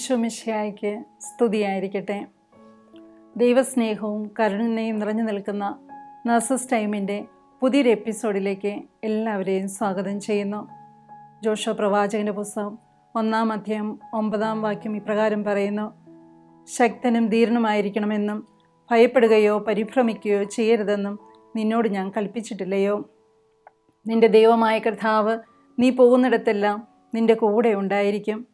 ഈശോമിശിഹായ്ക്ക് സ്തുതിയായിരിക്കട്ടെ. ദൈവസ്നേഹവും കരുണയും നിറഞ്ഞു നിൽക്കുന്ന നഴ്സസ് ടൈമിന്റെ പുതിയൊരു എപ്പിസോഡിലേക്ക് എല്ലാവരെയും സ്വാഗതം ചെയ്യുന്നു. ജോഷോ പ്രവാചകന്റെ പുസ്തകം ഒന്നാം അധ്യായം ഒമ്പതാം വാക്യം ഇപ്രകാരം പറയുന്നു ശക്തനും ധീരനുമായിരിക്കണമെന്നും ഭയപ്പെടുകയോ പരിഭ്രമിക്കുകയോ ചെയ്യരുതെന്നും നിന്നോട് ഞാൻ കൽപ്പിച്ചിട്ടില്ലയോ? നിന്റെ ദൈവമായ കർത്താവ് നീ പോകുന്നിടത്തെല്ലാം നിന്റെ കൂടെ ഉണ്ടായിരിക്കും.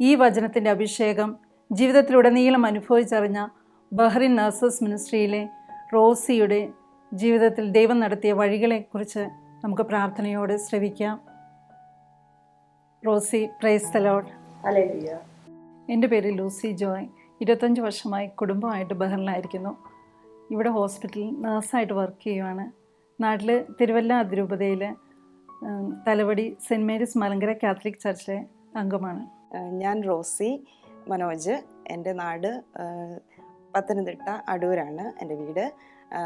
ഈ വചനത്തിന്റെ അഭിഷേകം ജീവിതത്തിലുടനീളം അനുഭവിച്ചറിഞ്ഞ ബഹ്റിൻ നഴ്സസ് മിനിസ്ട്രിയിലെ റോസിയുടെ ജീവിതത്തിൽ ദൈവം നടത്തിയ വഴികളെക്കുറിച്ച് നമുക്ക് പ്രാർത്ഥനയോടെ ശ്രവിക്കാം. Rosy praise hallelujah. എന്റെ പേര് ലൂസി ജോയ്. ഇരുപത്തഞ്ച് വർഷമായി കുടുംബമായിട്ട് ബഹ്റിനിലായിരിക്കുന്നു. ഇവിടെ ഹോസ്പിറ്റലിൽ നഴ്സായിട്ട് വർക്ക് ചെയ്യുവാണ്. നാട്ടിൽ Thiruvalla അതിരൂപതയിൽ Thalavady Saint Mary's Malankara Catholic ചർച്ചിലെ അംഗമാണ്. ഞാൻ റോസി മനോജ്. എന്റെ നാട് പത്തനംതിട്ട അടൂരാണ് എന്റെ വീട്.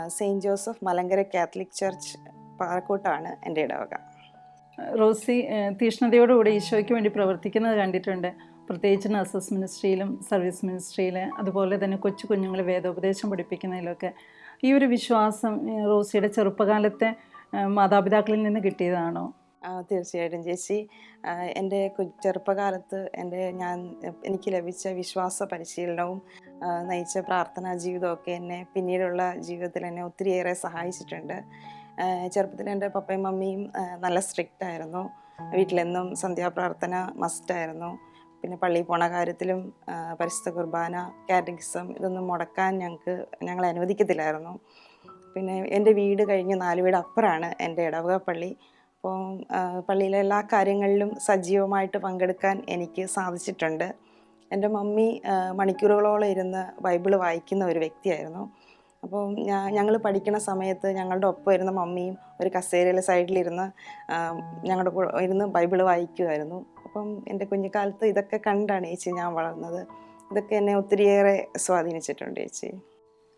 Saint Joseph Malankara Catholic church പാറക്കോട്ടാണ് എന്റെ ഇടവക. റോസി തീഷ്ണതയോടുകൂടി ഈശോയ്ക്ക് വേണ്ടി പ്രവർത്തിക്കുന്നത് കണ്ടിട്ടുണ്ട്. പ്രത്യേകിച്ച് നഴ്സസ് മിനിസ്ട്രിയിലും സർവീസ് മിനിസ്ട്രിയിൽ അതുപോലെ തന്നെ കൊച്ചു കുഞ്ഞുങ്ങളെ വേദോപദേശം പഠിപ്പിക്കുന്നതിലൊക്കെ. ഈ ഒരു വിശ്വാസം റോസിയുടെ ചെറുപ്പകാലത്തെ മാതാപിതാക്കളിൽ നിന്ന് കിട്ടിയതാണോ? തീർച്ചയായിട്ടും ചേച്ചി. എന്റെ ചെറുപ്പകാലത്ത് എന്റെ ഞാൻ എനിക്ക് ലഭിച്ച വിശ്വാസ പരിശീലനവും നയിച്ച പ്രാർത്ഥനാ ജീവിതമൊക്കെ എന്നെ പിന്നീടുള്ള ജീവിതത്തിൽ എന്നെ ഒത്തിരിയേറെ സഹായിച്ചിട്ടുണ്ട്. ചെറുപ്പത്തിൽ എന്റെ പപ്പയും മമ്മിയും നല്ല സ്ട്രിക്റ്റ് ആയിരുന്നു. വീട്ടിലെന്നും സന്ധ്യാപ്രാർത്ഥന മസ്റ്റായിരുന്നു പിന്നെ പള്ളിയിൽ പോണ കാര്യത്തിലും പരിസ്ഥിത കുർബാന കാറ്റഗിസം ഇതൊന്നും മുടക്കാൻ ഞങ്ങൾക്ക് ഞങ്ങളെ അനുവദിക്കത്തില്ലായിരുന്നു. പിന്നെ എന്റെ വീട് കഴിഞ്ഞ് നാല് വീട് അപ്പുറമാണ് എന്റെ ഇടവക പള്ളി. അപ്പോൾ പള്ളിയിലെ എല്ലാ കാര്യങ്ങളിലും സജീവമായിട്ട് പങ്കെടുക്കാൻ എനിക്ക് സാധിച്ചിട്ടുണ്ട്. എന്റെ മമ്മി മണിക്കൂറുകളോളം ഇരുന്ന് ബൈബിൾ വായിക്കുന്ന ഒരു വ്യക്തിയായിരുന്നു. അപ്പോൾ ഞങ്ങൾ പഠിക്കുന്ന സമയത്ത് ഞങ്ങളുടെ ഒപ്പം ഇരുന്ന മമ്മിയും ഒരു കസേരയിലെ സൈഡിലിരുന്ന് ഞങ്ങളുടെ കൂടെ ഇരുന്ന് ബൈബിൾ വായിക്കുമായിരുന്നു. അപ്പം എന്റെ കുഞ്ഞിക്കാലത്ത് ഇതൊക്കെ കണ്ടാണ് ചേച്ചി ഞാൻ വളർന്നത്. ഇതൊക്കെ എന്നെ ഒത്തിരിയേറെ സ്വാധീനിച്ചിട്ടുണ്ട് ചേച്ചി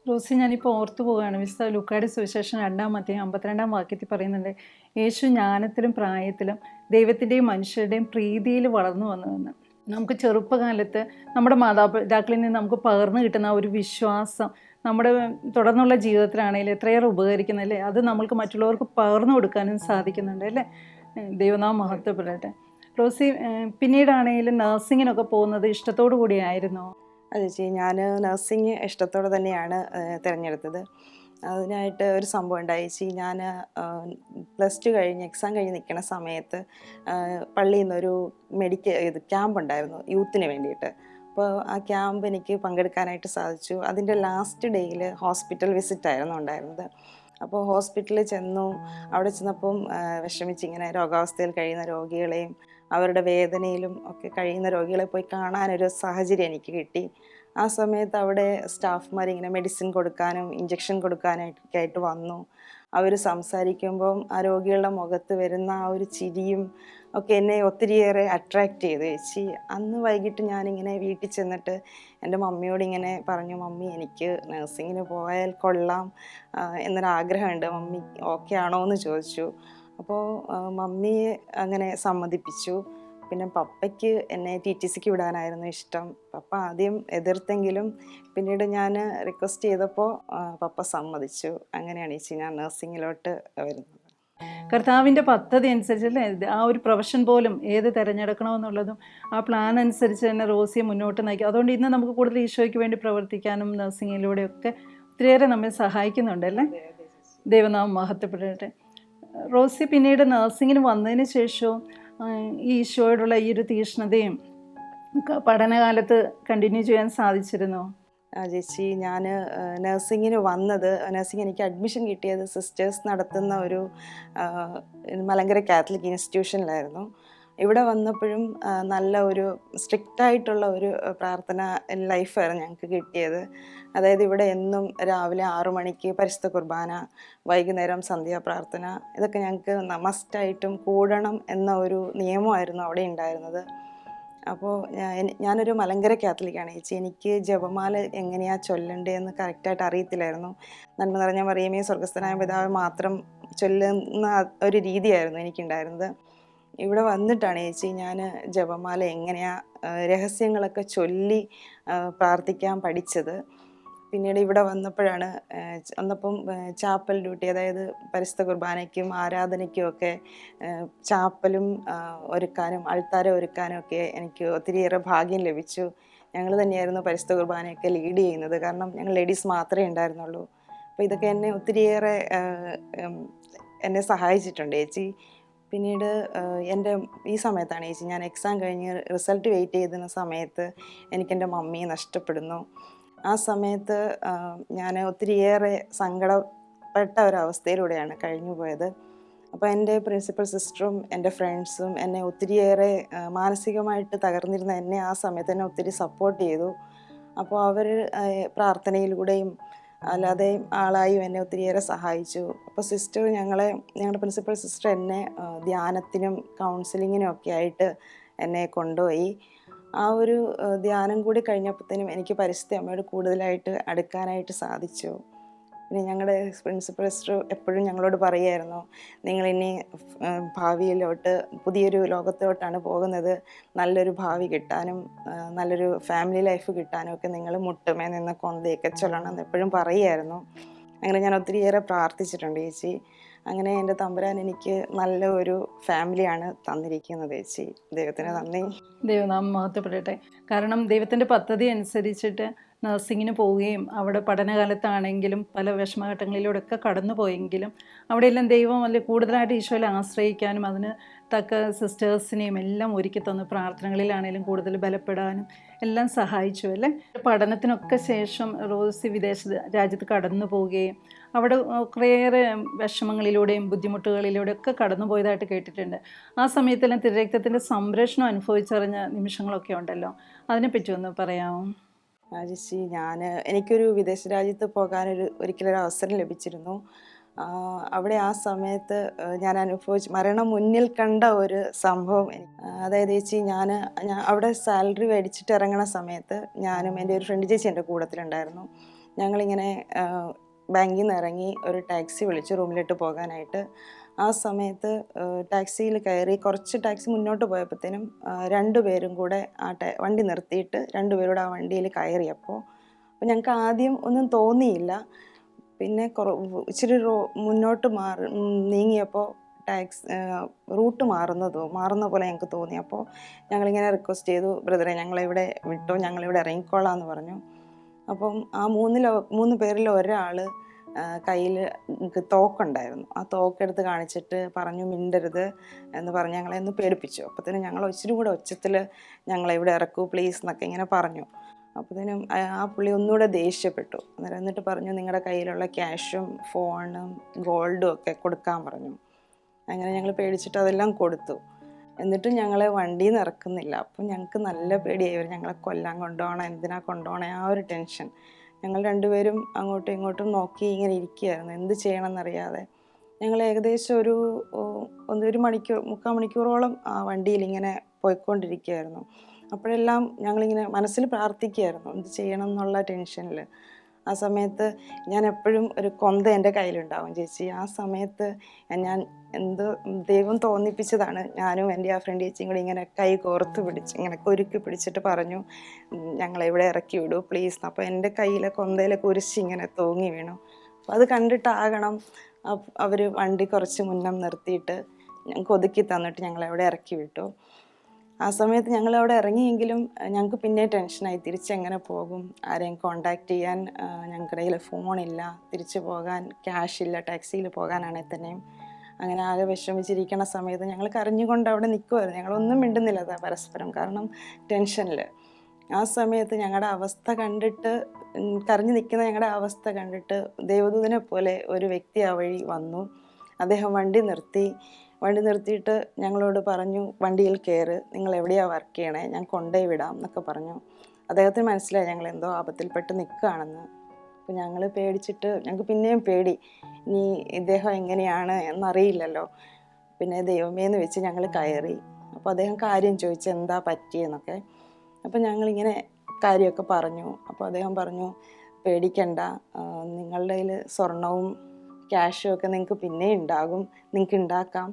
റോസി ഞാനിപ്പോൾ ഓർത്തു പോവുകയാണ്. വിശുദ്ധ ലുക്കാടി സുവിശേഷം രണ്ടാം അധ്യായം അമ്പത്തിരണ്ടാം വാക്യത്തിൽ പറയുന്നുണ്ട് യേശു ജ്ഞാനത്തിലും പ്രായത്തിലും ദൈവത്തിന്റെയും മനുഷ്യരുടെയും പ്രീതിയിൽ വളർന്നു വന്നുവെന്ന് നമുക്ക് ചെറുപ്പകാലത്ത് നമ്മുടെ മാതാപിതാക്കളിൽ നിന്ന് നമുക്ക് പകർന്നു കിട്ടുന്ന ഒരു വിശ്വാസം നമ്മുടെ തുടർന്നുള്ള ജീവിതത്തിലാണെങ്കിലും എത്രയേറെ ഉപകരിക്കുന്നല്ലേ അത് നമ്മൾക്ക് മറ്റുള്ളവർക്ക് പകർന്നു കൊടുക്കാനും സാധിക്കുന്നുണ്ട് അല്ലേ? ദൈവനാം മഹത്വപ്പെടട്ടെ. റോസി പിന്നീടാണെങ്കിലും നഴ്സിങ്ങിനൊക്കെ പോകുന്നത് ഇഷ്ടത്തോടു കൂടിയായിരുന്നോ? അതെ ചേച്ചി ഞാൻ നഴ്സിംഗ് ഇഷ്ടത്തോടെ തന്നെയാണ് തിരഞ്ഞെടുത്തത്. അതിനായിട്ട് ഒരു സംഭവം ഉണ്ടായി. ചേച്ചി ഞാൻ പ്ലസ് ടു കഴിഞ്ഞ് എക്സാം കഴിഞ്ഞ് നിൽക്കുന്ന സമയത്ത് പള്ളിയിൽ നിന്നൊരു മെഡിക്കൽ ഇത് ക്യാമ്പ് ഉണ്ടായിരുന്നു യൂത്തിന് വേണ്ടിയിട്ട്. അപ്പോൾ ആ ക്യാമ്പ് എനിക്ക് പങ്കെടുക്കാനായിട്ട് സാധിച്ചു. അതിന്റെ ലാസ്റ്റ് ഡേയിൽ ഹോസ്പിറ്റൽ വിസിറ്റ് ആയിരുന്നു ഉണ്ടായിരുന്നത്. അപ്പോൾ ഹോസ്പിറ്റലിൽ ചെന്നു. അവിടെ ചെന്നപ്പം വിഷമിച്ച് ഇങ്ങനെ രോഗാവസ്ഥയിൽ കഴിയുന്ന രോഗികളെയും അവരുടെ വേദനയിലും ഒക്കെ കഴിയുന്ന രോഗികളെ പോയി കാണാനൊരു സാഹചര്യം എനിക്ക് കിട്ടി. ആ സമയത്ത് അവിടെ സ്റ്റാഫ്മാർ ഇങ്ങനെ മെഡിസിൻ കൊടുക്കാനും ഇഞ്ചക്ഷൻ കൊടുക്കാനൊക്കെ ആയിട്ട് വന്നു. അവർ സംസാരിക്കുമ്പം ആ രോഗികളുടെ മുഖത്ത് വരുന്ന ആ ഒരു ചിരിയും ഒക്കെ എന്നെ ഒത്തിരിയേറെ അട്രാക്റ്റ് ചെയ്തു. ചേച്ചി അന്ന് വൈകിട്ട് ഞാനിങ്ങനെ വീട്ടിൽ ചെന്നിട്ട് എന്റെ മമ്മിയോട് ഇങ്ങനെ പറഞ്ഞു മമ്മി എനിക്ക് നഴ്സിങ്ങിന് പോയാൽ കൊള്ളാം. എന്നൊരാഗ്രഹമുണ്ട്. മമ്മി ഓക്കെ ആണോ എന്ന് ചോദിച്ചു. അപ്പോൾ മമ്മിയെ അങ്ങനെ സമ്മതിപ്പിച്ചു. പിന്നെ പപ്പയ്ക്ക് എന്നെ ടി ടി സിക്ക് വിടാനായിരുന്നു ഇഷ്ടം. പപ്പ ആദ്യം എതിർത്തെങ്കിലും പിന്നീട് ഞാൻ റിക്വസ്റ്റ് ചെയ്തപ്പോൾ പപ്പ സമ്മതിച്ചു. അങ്ങനെയാണ് ഈ ഞാൻ നഴ്സിങ്ങിലോട്ട് വരുന്നത്. കർത്താവിന്റെ പദ്ധതി അനുസരിച്ചല്ലേ ആ ഒരു പ്രൊഫഷൻ പോലും ഏത് തിരഞ്ഞെടുക്കണമെന്നുള്ളതും ആ പ്ലാൻ അനുസരിച്ച് തന്നെ റോസിയെ മുന്നോട്ട് നയിക്കും. അതുകൊണ്ട് ഇന്ന് നമുക്ക് കൂടുതൽ ഈശോയ്ക്ക് വേണ്ടി പ്രവർത്തിക്കാനും നഴ്സിങ്ങിലൂടെയൊക്കെ ഒത്തിരിയേറെ നമ്മെ സഹായിക്കുന്നുണ്ടല്ലേ ദൈവനാമം മഹത്വപ്പെടട്ടെ. റോസി പിന്നീട് നഴ്സിങ്ങിന് വന്നതിന് ശേഷവും ഈശോയോടുള്ള ഈ ഒരു തീഷ്ണതയും പഠനകാലത്ത് കണ്ടിന്യൂ ചെയ്യാൻ സാധിച്ചിരുന്നു? ചേച്ചി ഞാൻ നഴ്സിങ്ങിന് വന്നത് നഴ്സിംഗ് എനിക്ക് അഡ്മിഷൻ കിട്ടിയത് സിസ്റ്റേഴ്സ് നടത്തുന്ന ഒരു മലങ്കര കാത്തലിക് ഇൻസ്റ്റിറ്റ്യൂഷനിലായിരുന്നു ഇവിടെ വന്നപ്പോഴും നല്ല ഒരു സ്ട്രിക്റ്റ് ആയിട്ടുള്ള ഒരു പ്രാർത്ഥന ലൈഫായിരുന്നു ഞങ്ങൾക്ക് കിട്ടിയത്. അതായത് ഇവിടെ എന്നും രാവിലെ ആറു മണിക്ക് പരിശുദ്ധ കുർബാന വൈകുന്നേരം സന്ധ്യാപ്രാർത്ഥന ഇതൊക്കെ ഞങ്ങൾക്ക് മസ്റ്റായിട്ടും കൂടണം എന്ന ഒരു നിയമമായിരുന്നു അവിടെ ഉണ്ടായിരുന്നത്. അപ്പോൾ ഞാനൊരു മലങ്കര കാത്തലിക്കാണ്. ചേച്ചി എനിക്ക് ജപമാല എങ്ങനെയാണ് ചൊല്ലണ്ടേന്ന് കറക്റ്റായിട്ട് അറിയത്തില്ലായിരുന്നു. നന്മ നിറഞ്ഞ മറിയമേ സ്വർഗസ്ഥനായ പിതാവ് മാത്രം ചൊല്ലുന്ന ഒരു രീതിയായിരുന്നു എനിക്കുണ്ടായിരുന്നത്. ഇവിടെ വന്നിട്ടാണ് ചേച്ചി ഞാൻ ജപമാല എങ്ങനെയാണ് രഹസ്യങ്ങളൊക്കെ ചൊല്ലി പ്രാർത്ഥിക്കാൻ പഠിച്ചത്. പിന്നീട് ഇവിടെ വന്നപ്പോഴാണ് വന്നപ്പം ചാപ്പൽ ഡ്യൂട്ടി അതായത് പരിസ്ഥ കുർബാനയ്ക്കും ആരാധനയ്ക്കും ഒക്കെ ചാപ്പലും ഒരുക്കാനും അൾത്താര ഒരുക്കാനും ഒക്കെ എനിക്ക് ഒത്തിരിയേറെ ഭാഗ്യം ലഭിച്ചു. ഞങ്ങൾ തന്നെയായിരുന്നു പരിസ്ഥ കുർബാനയൊക്കെ ലീഡ് ചെയ്യുന്നത്. കാരണം ഞങ്ങൾ ലേഡീസ് മാത്രമേ ഉണ്ടായിരുന്നുള്ളൂ. അപ്പോൾ ഇതൊക്കെ എന്നെ ഒത്തിരിയേറെ എന്നെ സഹായിച്ചിട്ടുണ്ട് ചേച്ചി. പിന്നീട് എന്റെ ഈ സമയത്താണ് ചേച്ചി ഞാൻ എക്സാം കഴിഞ്ഞ് റിസൾട്ട് വെയിറ്റ് ചെയ്തിരുന്ന സമയത്ത് എനിക്കെന്റെ മമ്മിയെ നഷ്ടപ്പെടുന്നു. ആ സമയത്ത് ഞാൻ ഒത്തിരിയേറെ സങ്കടപ്പെട്ട ഒരവസ്ഥയിലൂടെയാണ് കഴിഞ്ഞു പോയത്. അപ്പോൾ എന്റെ പ്രിൻസിപ്പൽ സിസ്റ്ററും എന്റെ ഫ്രണ്ട്സും എന്നെ ഒത്തിരിയേറെ മാനസികമായിട്ട് തകർന്നിരുന്ന എന്നെ ആ സമയത്ത് എന്നെ ഒത്തിരി സപ്പോർട്ട് ചെയ്തു. അപ്പോൾ അവർ പ്രാർത്ഥനയിലൂടെയും അല്ലാതെ ആളായും എന്നെ ഒത്തിരിയേറെ സഹായിച്ചു. അപ്പോൾ സിസ്റ്റർ ഞങ്ങളെ ഞങ്ങളുടെ പ്രിൻസിപ്പൽ സിസ്റ്റർ എന്നെ ധ്യാനത്തിനും കൗൺസിലിങ്ങിനും ഒക്കെ ആയിട്ട് എന്നെ കൊണ്ടുപോയി. ആ ഒരു ധ്യാനം കൂടി കഴിഞ്ഞപ്പോഴത്തേനും എനിക്ക് പരിസ്ഥിതി അമ്മയോട് കൂടുതലായിട്ട് അടുക്കാനായിട്ട് സാധിച്ചു. പിന്നെ ഞങ്ങളുടെ പ്രിൻസിപ്പൽ സിസ്റ്റർ എപ്പോഴും ഞങ്ങളോട് പറയുമായിരുന്നു നിങ്ങൾ ഇനി ഭാവിയിലോട്ട് പുതിയൊരു ലോകത്തോട്ടാണ് പോകുന്നത്. നല്ലൊരു ഭാവി കിട്ടാനും നല്ലൊരു ഫാമിലി ലൈഫ് കിട്ടാനും ഒക്കെ നിങ്ങൾ മുട്ടുമേ നിന്ന് കൊന്തയൊക്കെ ചൊല്ലണം എന്ന് എപ്പോഴും പറയുമായിരുന്നു അങ്ങനെ ഞാൻ ഒത്തിരിയേറെ പ്രാർത്ഥിച്ചിട്ടുണ്ട് ചേച്ചി അങ്ങനെ എന്റെ തമ്പുരാൻ എനിക്ക് നല്ല ഒരു ഫാമിലിയാണ് തന്നിരിക്കുന്നത് ചേച്ചി. ദൈവത്തിന് നന്ദി. ദൈവനാമം മഹത്വപ്പെടട്ടെ. കാരണം ദൈവത്തിന്റെ പദ്ധതി അനുസരിച്ചിട്ട് നഴ്സിങ്ങിന് പോവുകയും അവിടെ പഠനകാലത്താണെങ്കിലും പല വിഷമഘട്ടങ്ങളിലൂടെയൊക്കെ കടന്നു പോയെങ്കിലും അവിടെയെല്ലാം ദൈവം അല്ലെ കൂടുതലായിട്ട് ഈശോയിൽ ആശ്രയിക്കാനും അതിന് തക്ക സിസ്റ്റേഴ്സിനെയും എല്ലാം ഒരുക്കി തന്നു. പ്രാർത്ഥനകളിലാണെങ്കിലും കൂടുതൽ ബലപ്പെടാനും എല്ലാം സഹായിച്ചു അല്ലേ? പഠനത്തിനൊക്കെ ശേഷം റോസി വിദേശ രാജ്യത്ത് കടന്നു പോവുകയും അവിടെ കുറേയേറെ വിഷമങ്ങളിലൂടെയും ബുദ്ധിമുട്ടുകളിലൂടെയും ഒക്കെ കടന്നു പോയതായിട്ട് കേട്ടിട്ടുണ്ട്. ആ സമയത്തെല്ലാം തിരരക്തത്തിന്റെ സംരക്ഷണം അനുഭവിച്ചറിഞ്ഞ നിമിഷങ്ങളൊക്കെ ഉണ്ടല്ലോ. അതിനെപ്പറ്റി ഒന്ന് പറയാമോ? ചേച്ചി ഞാൻ എനിക്കൊരു വിദേശ രാജ്യത്ത് പോകാനൊരു ഒരിക്കലൊരു അവസരം ലഭിച്ചിരുന്നു. അവിടെ ആ സമയത്ത് ഞാൻ അനുഭവിച്ച് മരണം മുന്നിൽ കണ്ട ഒരു സംഭവം അതായത് ചേച്ചി ഞാൻ അവിടെ സാലറി മേടിച്ചിട്ട് ഇറങ്ങണ സമയത്ത് ഞാനും എന്റെ ഒരു ഫ്രണ്ട് ചേച്ചി എന്റെ കൂടത്തിലുണ്ടായിരുന്നു. ഞങ്ങളിങ്ങനെ ബാങ്കിൽ നിന്ന് ഇറങ്ങി ഒരു ടാക്സി വിളിച്ച് റൂമിലിട്ട് പോകാനായിട്ട് ആ സമയത്ത് ടാക്സിയിൽ കയറി കുറച്ച് ടാക്സി മുന്നോട്ട് പോയപ്പോഴത്തേനും രണ്ടുപേരും കൂടെ ആ വണ്ടി നിർത്തിയിട്ട് രണ്ടുപേരോട് ആ വണ്ടിയിൽ കയറിയപ്പോൾ അപ്പോൾ ഞങ്ങൾക്ക് ആദ്യം ഒന്നും തോന്നിയില്ല. പിന്നെ കുറ ഇച്ചിരി റോ മുന്നോട്ട് മാറി നീങ്ങിയപ്പോൾ ടാക്സ് റൂട്ട് മാറുന്നതോ മാറുന്ന പോലെ ഞങ്ങൾക്ക് തോന്നി. അപ്പോൾ ഞങ്ങളിങ്ങനെ റിക്വസ്റ്റ് ചെയ്തു ബ്രദറെ ഞങ്ങളിവിടെ വിട്ടോ? ഞങ്ങളിവിടെ ഇറങ്ങിക്കോളാം എന്ന് പറഞ്ഞു. അപ്പം ആ മൂന്നിലോ മൂന്ന് പേരിൽ ഒരാൾ കയ്യിൽ തോക്കുണ്ടായിരുന്നു. ആ തോക്കെടുത്ത് കാണിച്ചിട്ട് പറഞ്ഞു മിണ്ടരുത് എന്ന് പറഞ്ഞ് ഞങ്ങളെ ഒന്ന് പേടിപ്പിച്ചു. അപ്പത്തേനും ഞങ്ങൾ ഒച്ചിരി കൂടെ ഒച്ചത്തിൽ ഞങ്ങളെ ഇവിടെ ഇറക്കൂ പ്ലീസ് എന്നൊക്കെ ഇങ്ങനെ പറഞ്ഞു. അപ്പത്തേനും ആ- പുള്ളി ഒന്നുകൂടെ ദേഷ്യപ്പെട്ടു. അന്നേരം എന്നിട്ട് പറഞ്ഞു നിങ്ങളുടെ കയ്യിലുള്ള ക്യാഷും ഫോണും ഗോൾഡും ഒക്കെ കൊടുക്കാൻ പറഞ്ഞു. അങ്ങനെ ഞങ്ങൾ പേടിച്ചിട്ട് അതെല്ലാം കൊടുത്തു. എന്നിട്ടും ഞങ്ങളെ വണ്ടിയിൽ നിന്ന് ഇറക്കുന്നില്ല. അപ്പം ഞങ്ങൾക്ക് നല്ല പേടിയായി. ഞങ്ങളെ കൊല്ലാൻ കൊണ്ടുപോകണം എന്തിനാ കൊണ്ടുപോകണേ ആ ഒരു ടെൻഷൻ. ഞങ്ങൾ രണ്ടുപേരും അങ്ങോട്ടും ഇങ്ങോട്ടും നോക്കി ഇങ്ങനെ ഇരിക്കുകയായിരുന്നു. എന്ത് ചെയ്യണമെന്നറിയാതെ. ഞങ്ങൾ ഏകദേശം ഒരു ഒരു മണിക്കൂർ മുക്കാൽ മണിക്കൂറോളം ആ വണ്ടിയിൽ ഇങ്ങനെ പോയിക്കൊണ്ടിരിക്കുകയായിരുന്നു. അപ്പോഴെല്ലാം ഞങ്ങളിങ്ങനെ മനസ്സിൽ പ്രാർത്ഥിക്കുകയായിരുന്നു. എന്ത് ചെയ്യണം എന്നുള്ള ടെൻഷനിൽ. ആ സമയത്ത് ഞാൻ എപ്പോഴും ഒരു കൊന്ത എന്റെ കയ്യിലുണ്ടാവും ചേച്ചി. ആ സമയത്ത് ഞാൻ എന്ത് ദൈവം തോന്നിപ്പിച്ചതാണ്. ഞാനും എന്റെ ആ ഫ്രണ്ട് ചേച്ചിയും കൂടി ഇങ്ങനെ കൈ കോർത്ത് പിടിച്ച് ഇങ്ങനെ കുരുക്കി പിടിച്ചിട്ട് പറഞ്ഞു ഞങ്ങളെവിടെ ഞങ്ങളെ ഇവിടെ ഇറക്കി വിടൂ പ്ലീസ് അപ്പോൾ എന്റെ കയ്യിലെ കൊന്തയിലെ കുരിശ് ഇങ്ങനെ തൂങ്ങി വീണു. അപ്പോൾ അത് കണ്ടിട്ടാകണം അവർ വണ്ടി കുറച്ച് മുന്നം നിർത്തിയിട്ട് ഞങ്ങൾക്ക് ഒതുക്കി തന്നിട്ട് ഞങ്ങളെ അവിടെ ഇറക്കി വിട്ടു. ആ സമയത്ത് ഞങ്ങൾ അവിടെ ഇറങ്ങിയെങ്കിലും ഞങ്ങൾക്ക് പിന്നെ ടെൻഷനായി. തിരിച്ചെങ്ങനെ പോകും? ആരെയും കോണ്ടാക്ട് ചെയ്യാൻ ഞങ്ങളുടെ കയ്യിൽ ഫോണില്ല തിരിച്ചു പോകാൻ ക്യാഷ് ഇല്ല. ടാക്സിയിൽ പോകാനാണെങ്കിൽ തന്നെയും. അങ്ങനെ ആകെ വിഷമിച്ചിരിക്കണ സമയത്ത് ഞങ്ങൾ കരഞ്ഞുകൊണ്ട് അവിടെ നിൽക്കുമായിരുന്നു ഞങ്ങളൊന്നും മിണ്ടുന്നില്ല പരസ്പരം. കാരണം ടെൻഷനിൽ ആ സമയത്ത് ഞങ്ങളുടെ അവസ്ഥ കണ്ടിട്ട് കരഞ്ഞു നിൽക്കുന്ന ഞങ്ങളുടെ അവസ്ഥ കണ്ടിട്ട് ദേവദൂതനെ പോലെ ഒരു വ്യക്തി ആ വഴി വന്നു. അദ്ദേഹം വണ്ടി നിർത്തി. വണ്ടി നിർത്തിയിട്ട് ഞങ്ങളോട് പറഞ്ഞു വണ്ടിയിൽ കയറ് നിങ്ങൾ എവിടെയാണ് വർക്ക് ചെയ്യണേ? ഞാൻ കൊണ്ടുപോയി വിടാം എന്നൊക്കെ പറഞ്ഞു. അദ്ദേഹത്തിന് മനസ്സിലായി ഞങ്ങൾ എന്തോ ആപത്തിൽപ്പെട്ട് നിൽക്കുകയാണെന്ന്. അപ്പോൾ ഞങ്ങൾ പേടിച്ചിട്ട് ഞങ്ങൾക്ക് പിന്നെയും പേടി ഇനി ഇദ്ദേഹം എങ്ങനെയാണ് എന്നറിയില്ലല്ലോ. പിന്നെ ദൈവമേന്ന് വെച്ച് ഞങ്ങൾ കയറി. അപ്പോൾ അദ്ദേഹം കാര്യം ചോദിച്ചു എന്താ പറ്റിയെന്നൊക്കെ അപ്പോൾ ഞങ്ങളിങ്ങനെ കാര്യമൊക്കെ പറഞ്ഞു. അപ്പോൾ അദ്ദേഹം പറഞ്ഞു പേടിക്കണ്ട നിങ്ങളുടെ കയ്യിൽ സ്വർണവും ക്യാഷും ഒക്കെ നിങ്ങൾക്ക് പിന്നെ ഉണ്ടാകും നിങ്ങൾക്ക് ഉണ്ടാക്കാം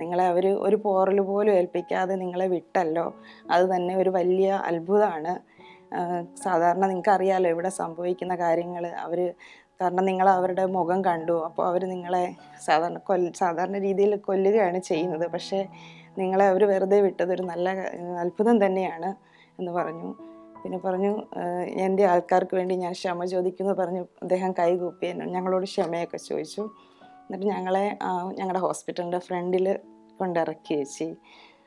നിങ്ങളെ അവർ ഒരു പോറൽ പോലും ഏൽപ്പിക്കാതെ നിങ്ങളെ വിട്ടല്ലോ. അത് തന്നെ ഒരു വലിയ അത്ഭുതമാണ് സാധാരണ നിങ്ങൾക്ക് അറിയാലോ ഇവിടെ സംഭവിക്കുന്ന കാര്യങ്ങൾ അവർ കാരണം നിങ്ങൾ അവരുടെ മുഖം കണ്ടു. അപ്പോൾ അവർ നിങ്ങളെ സാധാരണ കൊല്ല സാധാരണ രീതിയിൽ കൊല്ലുകയാണ് ചെയ്യുന്നത്. പക്ഷേ നിങ്ങളെ അവർ വെറുതെ വിട്ടത് ഒരു നല്ല അത്ഭുതം തന്നെയാണ് എന്ന് പറഞ്ഞു. പിന്നെ പറഞ്ഞു "ആഹ് എന്റെ ആൾക്കാർക്ക് വേണ്ടി ഞാൻ ക്ഷമ ചോദിക്കുന്നു പറഞ്ഞു. അദ്ദേഹം കൈകൂപ്പി ഞങ്ങളോട് ക്ഷമയൊക്കെ ചോദിച്ചു. എന്നിട്ട് ഞങ്ങളെ ഞങ്ങളുടെ ഹോസ്പിറ്റലിന്റെ ഫ്രണ്ടിൽ കൊണ്ടിറക്കി വെച്ചി.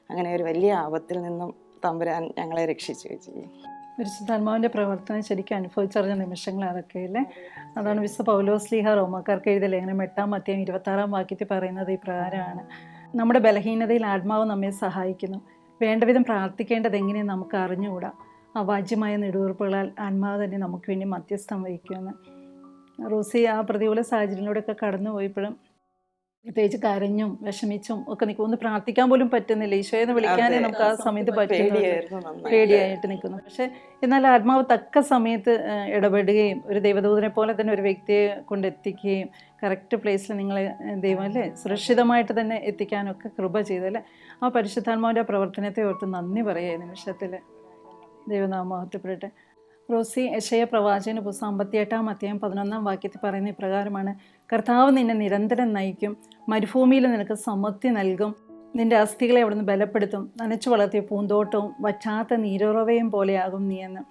അങ്ങനെ ഒരു വലിയ ആപത്തിൽ നിന്നും തമ്പുരാൻ ഞങ്ങളെ രക്ഷിച്ചു വെച്ച്. പരിശുദ്ധാത്മാവിന്റെ പ്രവർത്തനം ശരിക്കും അനുഭവിച്ചറിഞ്ഞ നിമിഷങ്ങൾ അതൊക്കെ അല്ലേ? അതാണ് വിശ്വ പൗലോസ്ലിഹ റോമക്കാർക്ക് എഴുതിയ ലേഖനം എട്ടാം അധ്യായം ഇരുപത്താറാം വാക്യത്തിൽ പറയുന്നത് ഈ പ്രകാരമാണ്. നമ്മുടെ ബലഹീനതയിൽ ആത്മാവ് നമ്മെ സഹായിക്കുന്നു. വേണ്ടവിധം പ്രാർത്ഥിക്കേണ്ടത് എങ്ങനെയെന്ന് നമുക്ക് അറിഞ്ഞുകൂടാ. അവാജ്യമായ നെടുവീർപ്പുകളാൽ ആത്മാവ് തന്നെ നമുക്ക് വേണ്ടി മധ്യസ്ഥം വഹിക്കുമെന്ന്. റോസി ആ പ്രതികൂല സാഹചര്യങ്ങളിലൂടെയൊക്കെ കടന്നു പോയപ്പോഴും പ്രത്യേകിച്ച് കരഞ്ഞും വിഷമിച്ചും ഒക്കെ നിൽക്കും. ഒന്ന് പ്രാർത്ഥിക്കാൻ പോലും പറ്റുന്നില്ല. ഈശോയെന്ന് വിളിക്കാനേ നമുക്ക് ആ സമയത്ത് പേടിയായിരുന്നു പേടിയായിട്ട് നിൽക്കുന്നു. പക്ഷെ എന്നാൽ ആത്മാവ് തക്ക സമയത്ത് ഇടപെടുകയും ഒരു ദൈവദൂതനെ പോലെ തന്നെ ഒരു വ്യക്തിയെ കൊണ്ടെത്തിക്കുകയും കറക്റ്റ് പ്ലേസിൽ നിങ്ങളെ ദൈവം അല്ലേ സുരക്ഷിതമായിട്ട് തന്നെ എത്തിക്കാനൊക്കെ കൃപ ചെയ്തല്ലേ? ആ പരിശുദ്ധാത്മാവിന്റെ ആ പ്രവർത്തനത്തെ ഓർത്ത് നന്ദി പറയുക ഈ ദൈവനാമഹത്വപ്പെടട്ടെ റോസി യശയ പ്രവാചകന് പുസ്തകം അമ്പത്തിയെട്ടാം അധ്യായം പതിനൊന്നാം വാക്യത്തിൽ പറയുന്ന ഇപ്രകാരമാണ്. കർത്താവ് നിന്നെ നിരന്തരം നയിക്കും. മരുഭൂമിയിൽ നിനക്ക് സമൃദ്ധി നൽകും. നിന്റെ അസ്ഥികളെ അവിടുന്ന് ബലപ്പെടുത്തും. നനച്ചു വളർത്തിയ പൂന്തോട്ടവും വറ്റാത്ത നീരുറവയും പോലെയാകും നീ എന്ന്.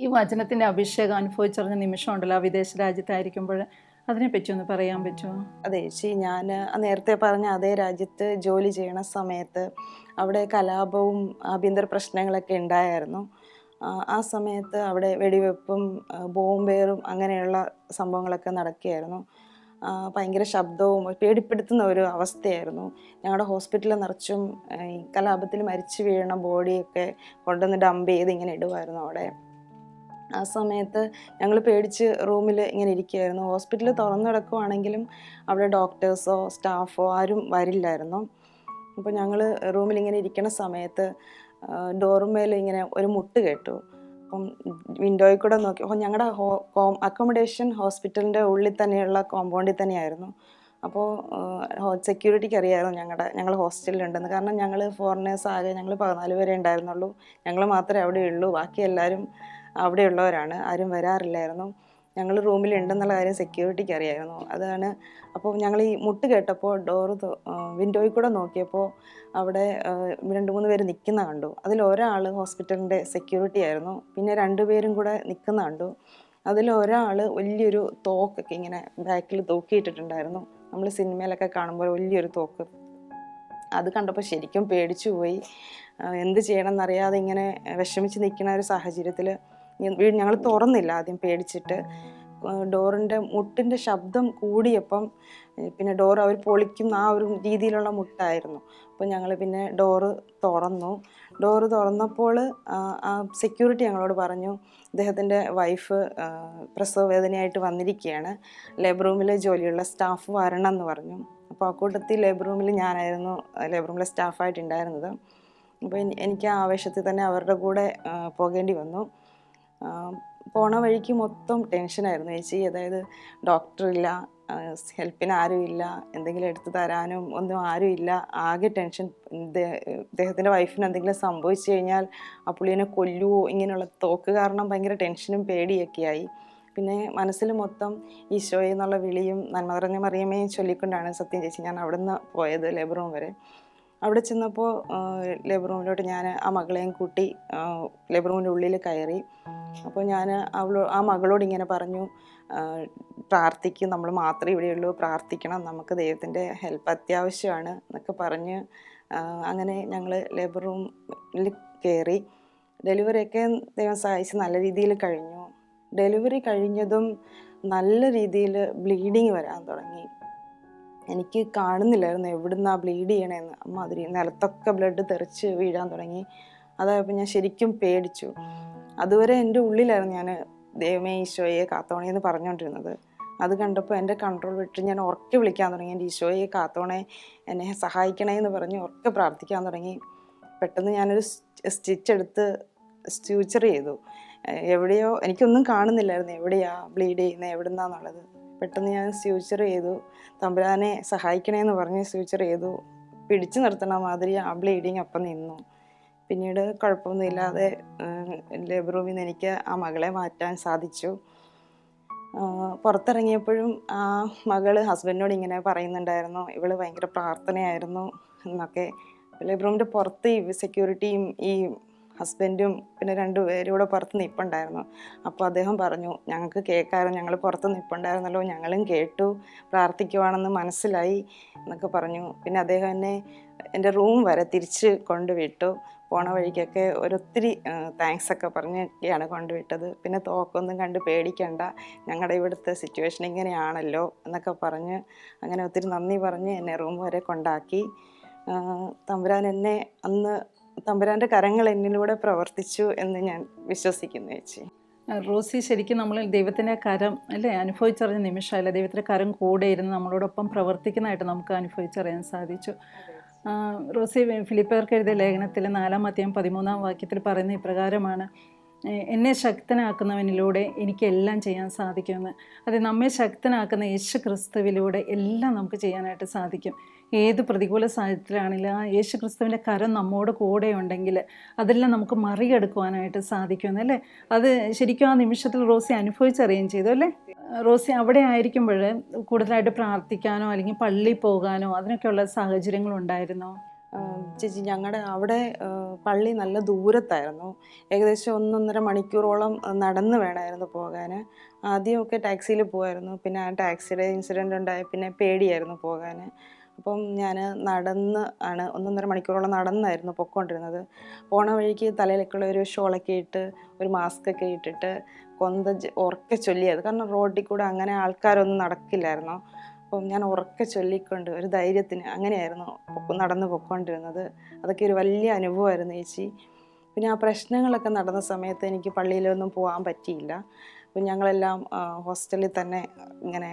ഈ വചനത്തിന്റെ അഭിഷേകം അനുഭവിച്ചറിഞ്ഞ നിമിഷമുണ്ടല്ലോ വിദേശ രാജ്യത്തായിരിക്കുമ്പോൾ. അതിനെപ്പറ്റി ഒന്ന് പറയാൻ പറ്റുമോ? അതെ ചേച്ചി ഞാൻ നേരത്തെ പറഞ്ഞ അതേ രാജ്യത്ത് ജോലി ചെയ്യണ സമയത്ത് അവിടെ കലാപവും ആഭ്യന്തര പ്രശ്നങ്ങളൊക്കെ ഉണ്ടായിരുന്നു. ആ, സമയത്ത് അവിടെ വെടിവെപ്പും ബോംബേറും അങ്ങനെയുള്ള സംഭവങ്ങളൊക്കെ നടക്കുകയായിരുന്നു. ഭയങ്കര ശബ്ദവും പേടിപ്പെടുത്തുന്ന ഒരു അവസ്ഥയായിരുന്നു. ഞങ്ങളുടെ ഹോസ്പിറ്റലിൽ നിറച്ചും കലാപത്തിൽ മരിച്ചു വീഴണ ബോഡിയൊക്കെ കൊണ്ടുവന്ന് ഡംപ് ചെയ്ത് ഇങ്ങനെ ഇടുമായിരുന്നു അവിടെ. ആ സമയത്ത് ഞങ്ങൾ പേടിച്ച് റൂമിൽ ഇങ്ങനെ ഇരിക്കുകയായിരുന്നു ഹോസ്പിറ്റൽ തുറന്നു കിടക്കുവാണെങ്കിലും അവിടെ ഡോക്ടേഴ്സോ സ്റ്റാഫോ ആരും വരില്ലായിരുന്നു. അപ്പോൾ ഞങ്ങൾ റൂമിൽ ഇങ്ങനെ ഇരിക്കുന്ന സമയത്ത് ഡോറുമേൽ ഇങ്ങനെ ഒരു മുട്ട് കേട്ടു. അപ്പം വിൻഡോയിൽ കൂടെ നോക്കി. അപ്പോൾ ഞങ്ങളുടെ ഹോ കോം അക്കോമഡേഷൻ ഹോസ്പിറ്റലിന്റെ ഉള്ളിൽ തന്നെയുള്ള കോമ്പൗണ്ടിൽ തന്നെയായിരുന്നു. അപ്പോൾ സെക്യൂരിറ്റിക്ക് അറിയാമായിരുന്നു ഞങ്ങളുടെ ഞങ്ങൾ ഹോസ്റ്റലിലുണ്ടെന്ന്. കാരണം ഞങ്ങൾ ഫോറിനേഴ്സ് ആകെ ഞങ്ങൾ പതിനാല് പേരെ ഉണ്ടായിരുന്നുള്ളൂ. ഞങ്ങൾ മാത്രമേ അവിടെ ഉള്ളൂ. ബാക്കി എല്ലാവരും അവിടെയുള്ളവരാണ്. ആരും വരാറില്ലായിരുന്നു. ഞങ്ങൾ റൂമിൽ ഉണ്ടെന്നുള്ള കാര്യം സെക്യൂരിറ്റിക്ക് അറിയായിരുന്നു. അതാണ് അപ്പോൾ ഞങ്ങൾ ഈ മുട്ട് കേട്ടപ്പോൾ ഡോറ് വിൻഡോയിൽ കൂടെ നോക്കിയപ്പോൾ അവിടെ രണ്ട് മൂന്ന് പേര് നിൽക്കുന്ന കണ്ടു. അതിൽ ഒരാൾ ഹോസ്പിറ്റലിന്റെ സെക്യൂരിറ്റി ആയിരുന്നു. പിന്നെ രണ്ടുപേരും കൂടെ നിൽക്കുന്ന കണ്ടു. അതിൽ ഒരാൾ വലിയൊരു തോക്കൊക്കെ ഇങ്ങനെ ബാക്കിൽ തൂക്കിയിട്ടിട്ടുണ്ടായിരുന്നു. നമ്മൾ സിനിമയിലൊക്കെ കാണുമ്പോൾ വലിയൊരു തോക്ക്. അത് കണ്ടപ്പോൾ ശരിക്കും പേടിച്ചു പോയി എന്ത് ചെയ്യണമെന്നറിയാതെ ഇങ്ങനെ വിഷമിച്ച് നിൽക്കുന്ന ഒരു സാഹചര്യത്തിൽ ഞങ്ങൾ തുറന്നില്ല ആദ്യം പേടിച്ചിട്ട്. ഡോറിന്റെ മുട്ടിന്റെ ശബ്ദം കൂടിയപ്പം പിന്നെ ഡോർ അവർ പൊളിക്കുന്ന ആ ഒരു രീതിയിലുള്ള മുട്ടായിരുന്നു. അപ്പോൾ ഞങ്ങൾ പിന്നെ ഡോറ് തുറന്നു. ഡോറ് തുറന്നപ്പോൾ ആ, സെക്യൂരിറ്റി ഞങ്ങളോട് പറഞ്ഞു അദ്ദേഹത്തിന്റെ വൈഫ് പ്രസവ വേദനയായിട്ട് വന്നിരിക്കുകയാണ് ലേബർ റൂമിലെ ജോലിയുള്ള സ്റ്റാഫ് വരണം എന്ന് പറഞ്ഞു. അപ്പോൾ ആ കൂട്ടത്തിൽ ലേബർ റൂമിൽ ഞാനായിരുന്നു ലേബർ റൂമിലെ സ്റ്റാഫായിട്ടുണ്ടായിരുന്നത് അപ്പോൾ എനിക്ക് ആ ആവേശത്തിൽ തന്നെ അവരുടെ കൂടെ പോകേണ്ടി വന്നു. പോണ വഴിക്ക് മൊത്തം ടെൻഷനായിരുന്നു ചേച്ചി അതായത് ഡോക്ടറില്ല ഹെൽപ്പിന് ഇല്ല എന്തെങ്കിലും എടുത്തു തരാനും ഒന്നും ഇല്ല. ആകെ ടെൻഷൻ ഇദ്ദേഹത്തിന്റെ വൈഫിന് എന്തെങ്കിലും സംഭവിച്ചു കഴിഞ്ഞാൽ ആ പുള്ളീനെ കൊല്ലുവോ ഇങ്ങനെയുള്ള തോക്ക് കാരണം ഭയങ്കര ടെൻഷനും പേടിയൊക്കെയായി. പിന്നെ മനസ്സിൽ മൊത്തം ഈശോയെന്നുള്ള വിളിയും നന്മ നിറഞ്ഞ മറിയമേയും ചൊല്ലിക്കൊണ്ടാണ് സത്യം ചേച്ചി ഞാൻ അവിടെ നിന്ന് പോയത് ലേബർ വരെ. അവിടെ ചെന്നപ്പോൾ ലേബർ റൂമിലോട്ട് ഞാൻ ആ മകളെയും കൂട്ടി ലേബർ റൂമിന്റെ ഉള്ളിൽ കയറി. അപ്പോൾ ഞാൻ അവളോ ആ മകളോട് ഇങ്ങനെ പറഞ്ഞു പ്രാർത്ഥിക്കും നമ്മൾ മാത്രമേ ഇവിടെയുള്ളൂ പ്രാർത്ഥിക്കണം നമുക്ക് ദൈവത്തിന്റെ ഹെൽപ്പ് അത്യാവശ്യമാണ് എന്നൊക്കെ പറഞ്ഞ് അങ്ങനെ ഞങ്ങൾ ലേബർ റൂമിൽ കയറി ഡെലിവറിയൊക്കെ ദൈവം സഹായിച്ച് നല്ല രീതിയിൽ കഴിഞ്ഞു. ഡെലിവറി കഴിഞ്ഞതും നല്ല രീതിയിൽ ബ്ലീഡിങ് വരാൻ തുടങ്ങി. എനിക്ക് കാണുന്നില്ലായിരുന്നു എവിടുന്നാ ബ്ലീഡ് ചെയ്യണമെന്ന് മാതിരി നിലത്തൊക്കെ ബ്ലഡ് തെറിച്ച് വീഴാൻ തുടങ്ങി. അതായപ്പോൾ ഞാൻ ശരിക്കും പേടിച്ചു. അതുവരെ എന്റെ ഉള്ളിലായിരുന്നു ഞാൻ ദൈവമേ ഈശോയെ കാത്തോണേ എന്ന് പറഞ്ഞുകൊണ്ടിരുന്നത് അത് കണ്ടപ്പോൾ എന്റെ കൺട്രോൾ വിട്ട് ഞാൻ ഉറക്കെ വിളിക്കാൻ തുടങ്ങി. എന്റെ ഈശോയെ കാത്തോണേ എന്നെ സഹായിക്കണേ എന്ന് പറഞ്ഞ് ഉറക്കെ പ്രാർത്ഥിക്കാൻ തുടങ്ങി. പെട്ടെന്ന് ഞാനൊരു സ്റ്റിച്ച് എടുത്ത് സ്റ്റിച്ചർ ചെയ്തു. എവിടെയോ എനിക്കൊന്നും കാണുന്നില്ലായിരുന്നു എവിടെയാ ബ്ലീഡ് ചെയ്യുന്നത് എവിടുന്നാന്നുള്ളത്. പെട്ടെന്ന് ഞാൻ സ്യൂച്ചർ ചെയ്തു. തമ്പുരാനെ സഹായിക്കണേന്ന് പറഞ്ഞ് സ്യൂച്ചർ ചെയ്തു. പിടിച്ചു നിർത്തണ മാതിരി ആ ബ്ലീഡിങ് അപ്പം നിന്നു. പിന്നീട് കുഴപ്പമൊന്നുമില്ലാതെ ലേബർ റൂമിൽ നിന്ന് എനിക്ക് ആ മകളെ മാറ്റാൻ സാധിച്ചു. പുറത്തിറങ്ങിയപ്പോഴും ആ മകൾ ഹസ്ബൻഡിനോട് ഇങ്ങനെ പറയുന്നുണ്ടായിരുന്നു. ഇവൾ ഭയങ്കര പ്രാർത്ഥനയായിരുന്നു എന്നൊക്കെ. ലേബർ റൂമിന്റെ പുറത്ത് ഈ സെക്യൂരിറ്റിയും ഈ ഹസ്ബൻഡും പിന്നെ രണ്ടു പേരും കൂടെ പുറത്ത് നിൽപ്പുണ്ടായിരുന്നു അപ്പോൾ അദ്ദേഹം പറഞ്ഞു ഞങ്ങൾക്ക് കേൾക്കാമായിരുന്നു ഞങ്ങൾ പുറത്ത് നിൽപ്പുണ്ടായിരുന്നല്ലോ ഞങ്ങളും കേട്ടു പ്രാർത്ഥിക്കുവാണെന്ന് മനസ്സിലായി എന്നൊക്കെ പറഞ്ഞു. പിന്നെ അദ്ദേഹം എന്നെ എന്റെ റൂം വരെ തിരിച്ച് കൊണ്ടുവിട്ടു. പോണ വഴിക്കൊക്കെ ഒരൊത്തിരി താങ്ക്സ് ഒക്കെ പറഞ്ഞൊക്കെയാണ് കൊണ്ടുവിട്ടത്. പിന്നെ തോക്കൊന്നും കണ്ട് പേടിക്കണ്ട ഞങ്ങളുടെ ഇവിടുത്തെ സിറ്റുവേഷൻ ഇങ്ങനെയാണല്ലോ എന്നൊക്കെ പറഞ്ഞ് അങ്ങനെ ഒത്തിരി നന്ദി പറഞ്ഞ് എന്നെ റൂം വരെ കൊണ്ടാക്കി. തമ്പുരാൻ എന്നെ അന്ന് തമ്പുരാന്റെ കരങ്ങൾ എന്നിലൂടെ പ്രവർത്തിച്ചു എന്ന് ഞാൻ വിശ്വസിക്കുന്നു ചേച്ചി. റോസി ശരിക്കും നമ്മൾ ദൈവത്തിന്റെ കരം അല്ലേ അനുഭവിച്ചറിഞ്ഞ നിമിഷമല്ല ദൈവത്തിന്റെ കരം കൂടെ ഇരുന്ന് നമ്മളോടൊപ്പം പ്രവർത്തിക്കുന്നതായിട്ട് നമുക്ക് അനുഭവിച്ചറിയാൻ സാധിച്ചു. റോസി ഫിലിപ്പേർക്ക് എഴുതിയ ലേഖനത്തിൽ നാലാം അധ്യായം പതിമൂന്നാം വാക്യത്തിൽ പറയുന്ന ഇപ്രകാരമാണ് "എ- എന്നെ ശക്തനാക്കുന്നവനിലൂടെ എനിക്ക് എല്ലാം ചെയ്യാൻ സാധിക്കുമെന്ന്. അത് നമ്മെ ശക്തനാക്കുന്ന യേശു ക്രിസ്തുവിലൂടെ എല്ലാം നമുക്ക് ചെയ്യാനായിട്ട് സാധിക്കും. ഏത് പ്രതികൂല സാഹചര്യത്തിലാണെങ്കിലും ആ യേശു ക്രിസ്തുവിന്റെ കരം നമ്മോട് കൂടെ ഉണ്ടെങ്കിൽ അതെല്ലാം നമുക്ക് മറികടക്കുവാനായിട്ട് സാധിക്കുമെന്ന് അല്ലേ? അത് ശരിക്കും ആ നിമിഷത്തിൽ റോസി അനുഭവിച്ചറിയുകയും ചെയ്തു അല്ലേ? റോസി അവിടെ ആയിരിക്കുമ്പോൾ കൂടുതലായിട്ട് പ്രാർത്ഥിക്കാനോ അല്ലെങ്കിൽ പള്ളിയിൽ പോകാനോ അതിനൊക്കെയുള്ള സാഹചര്യങ്ങളുണ്ടായിരുന്നോ ചേച്ചി ഞങ്ങളുടെ അവിടെ പള്ളി നല്ല ദൂരത്തായിരുന്നു. ഏകദേശം ഒന്നൊന്നര മണിക്കൂറോളം നടന്ന് വേണമായിരുന്നു പോകാൻ ആദ്യമൊക്കെ ടാക്സിയിൽ പോകുമായിരുന്നു പിന്നെ ആ ടാക്സിയുടെ ഇൻസിഡന്റ് ഉണ്ടായി പിന്നെ പേടിയായിരുന്നു പോകാൻ അപ്പം ഞാൻ നടന്ന് ആണ് ഒന്നൊന്നര മണിക്കൂറോളം നടന്നായിരുന്നു പൊക്കൊണ്ടിരുന്നത്. പോണ വഴിക്ക് തലയിലേക്കുള്ള ഒരു ഷോളൊക്കെ ഇട്ട് ഒരു മാസ്ക് ഒക്കെ ഇട്ടിട്ട് കൊന്ത ഉറക്കെ ചൊല്ലിയത്. കാരണം റോഡിൽ കൂടെ അങ്ങനെ ആൾക്കാരൊന്നും നടക്കില്ലായിരുന്നു? അപ്പം ഞാൻ ഉറക്കെ ചൊല്ലിക്കൊണ്ട് ഒരു ധൈര്യത്തിന് അങ്ങനെയായിരുന്നു നടന്ന് പൊയ്ക്കൊണ്ടിരുന്നത് അതൊക്കെ ഒരു വലിയ അനുഭവമായിരുന്നു ചേച്ചി. പിന്നെ ആ പ്രശ്നങ്ങളൊക്കെ നടന്ന സമയത്ത് എനിക്ക് പള്ളിയിലൊന്നും പോകാൻ പറ്റിയില്ല. അപ്പം ഞങ്ങളെല്ലാം ഹോസ്റ്റലിൽ തന്നെ ഇങ്ങനെ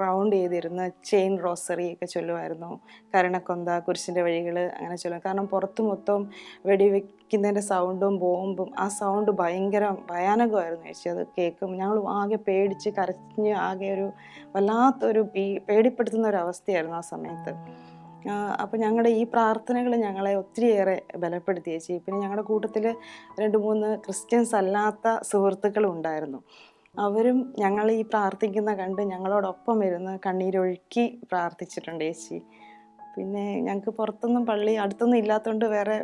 റൗണ്ട് ചെയ്തിരുന്ന് ചെയിൻ റോസറി ഒക്കെ ചൊല്ലുമായിരുന്നു. കരണക്കൊന്ത കുരിശിന്റെ വഴികൾ അങ്ങനെ ചൊല്ലും കാരണം പുറത്ത് മൊത്തം വെടിവെക്കുന്നതിന്റെ സൗണ്ടും ബോംബും ആ സൗണ്ട് ഭയങ്കര ഭയാനകമായിരുന്നു ചേച്ചി. അത് കേൾക്കും ഞങ്ങൾ ആകെ പേടിച്ച് കരഞ്ഞ് ആകെ ഒരു വല്ലാത്തൊരു പേടിപ്പെടുത്തുന്ന ഒരു അവസ്ഥയായിരുന്നു ആ സമയത്ത്. അപ്പോൾ ഞങ്ങളുടെ ഈ പ്രാർത്ഥനകൾ ഞങ്ങളെ ഒത്തിരിയേറെ ബലപ്പെടുത്തി ചേച്ചി പിന്നെ ഞങ്ങളുടെ കൂട്ടത്തിൽ രണ്ട് മൂന്ന് ക്രിസ്ത്യൻസ് അല്ലാത്ത സുഹൃത്തുക്കളും ഉണ്ടായിരുന്നു. അവരും ഞങ്ങൾ ഈ പ്രാർത്ഥിക്കുന്ന കണ്ട് ഞങ്ങളോടൊപ്പം ഇരുന്ന് കണ്ണീരൊഴുക്കി പ്രാർത്ഥിച്ചിട്ടുണ്ട് ചേച്ചി പിന്നെ ഞങ്ങൾക്ക് പുറത്തൊന്നും പള്ളി അടുത്തൊന്നും ഇല്ലാത്തതുകൊണ്ട് വേറെ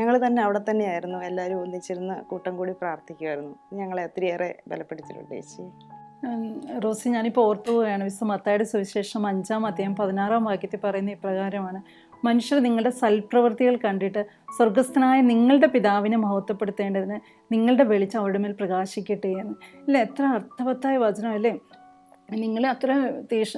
ഞങ്ങൾ തന്നെ അവിടെ തന്നെയായിരുന്നു. എല്ലാവരും ഒന്നിച്ചിരുന്ന് കൂട്ടം കൂടി പ്രാർത്ഥിക്കുമായിരുന്നു ഞങ്ങളെ ഒത്തിരിയേറെ ബലപ്പെടുത്തിയിട്ടുണ്ട് ചേച്ചി റോസി ഞാനിപ്പോൾ ഓർത്തു പോവുകയാണ്. വിശ്വ മത്തായുടെ സുവിശേഷം അഞ്ചാം അധ്യായം പതിനാറാം വാക്യത്തിൽ പറയുന്ന ഇപ്രകാരമാണ്. മനുഷ്യർ നിങ്ങളുടെ സൽപ്രവൃത്തികൾ കണ്ടിട്ട് സ്വർഗസ്ഥനായ നിങ്ങളുടെ പിതാവിനെ മഹത്വപ്പെടുത്തേണ്ടതിന് നിങ്ങളുടെ വെളിച്ചം അവരുടെ മേൽ പ്രകാശിക്കട്ടെ എന്ന്. ഇല്ല? എത്ര അർത്ഥവത്തായ വചനം അല്ലേ? നിങ്ങൾ അത്ര തീക്ഷ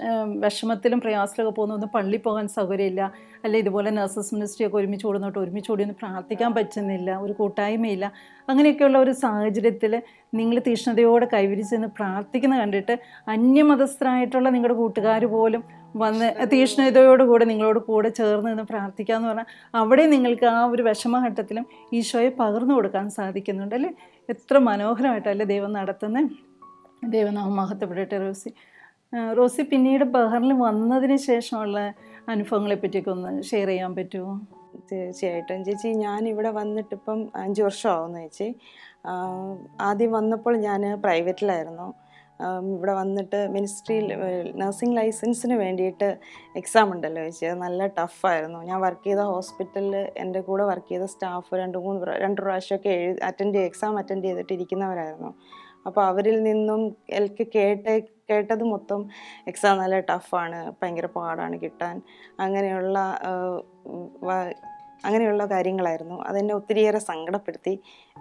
വിഷമത്തിലും പ്രയാസത്തിലൊക്കെ പോകുന്ന. ഒന്ന് പള്ളി പോകാൻ സൗകര്യമില്ല. അല്ലെ ഇതുപോലെ നഴ്സസ് മിനിസ്ട്രി ഒക്കെ ഒരുമിച്ച് കൂടുന്നോട്ട് ഒരുമിച്ച് കൂടി ഒന്ന് പ്രാർത്ഥിക്കാൻ പറ്റുന്നില്ല. ഒരു കൂട്ടായ്മയില്ല. അങ്ങനെയൊക്കെയുള്ള ഒരു സാഹചര്യത്തിൽ നിങ്ങൾ തീഷ്ണതയോടെ കൈവരിച്ചെന്ന് പ്രാർത്ഥിക്കുന്ന കണ്ടിട്ട് അന്യമതസ്ഥരായിട്ടുള്ള നിങ്ങളുടെ കൂട്ടുകാർ പോലും വന്ന് തീഷ്ണതയോടുകൂടെ നിങ്ങളോട് കൂടെ ചേർന്ന് നിന്ന് പ്രാർത്ഥിക്കുക എന്ന് പറഞ്ഞാൽ അവിടെ നിങ്ങൾക്ക് ആ ഒരു വിഷമഘട്ടത്തിലും ഈശോയെ പകർന്നു കൊടുക്കാൻ സാധിക്കുന്നുണ്ട്. അല്ലേ? എത്ര മനോഹരമായിട്ടല്ലേ ദൈവം നടത്തുന്നത് ദൈവനാമം മഹത്വപ്പെടട്ടെ റോസി. റോസി പിന്നീട് ബഹറിൽ വന്നതിന് ശേഷമുള്ള അനുഭവങ്ങളെ പറ്റിയൊക്കെ ഒന്ന് ഷെയർ ചെയ്യാൻ പറ്റുമോ? തീർച്ചയായിട്ടും ചേച്ചി. ഞാൻ ഇവിടെ വന്നിട്ടിപ്പം അഞ്ച് വർഷമാവുന്നു ചേച്ചി. ആദ്യം വന്നപ്പോൾ ഞാൻ പ്രൈവറ്റിലായിരുന്നു. ഇവിടെ വന്നിട്ട് മിനിസ്ട്രിയിൽ നഴ്സിംഗ് ലൈസൻസിന് വേണ്ടിയിട്ട് എക്സാം ഉണ്ടല്ലോ ചേച്ചി. അത് നല്ല ടഫായിരുന്നു ഞാൻ വർക്ക് ചെയ്ത ഹോസ്പിറ്റലിൽ എന്റെ കൂടെ വർക്ക് ചെയ്ത സ്റ്റാഫ് രണ്ട് മൂന്ന് രണ്ട് പ്രാവശ്യമൊക്കെ എഴുതി അറ്റൻഡ് എക്സാം അറ്റൻഡ് ചെയ്തിട്ട് ഇരിക്കുന്നവരായിരുന്നു അപ്പോൾ അവരിൽ നിന്നും എനിക്ക് കേട്ട കേട്ടത് മൊത്തം എക്സാം നല്ല ടഫാണ് ഭയങ്കര പാടാണ് കിട്ടാൻ. അങ്ങനെയുള്ള അങ്ങനെയുള്ള കാര്യങ്ങളായിരുന്നു. അതെന്നെ ഒത്തിരിയേറെ സങ്കടപ്പെടുത്തി.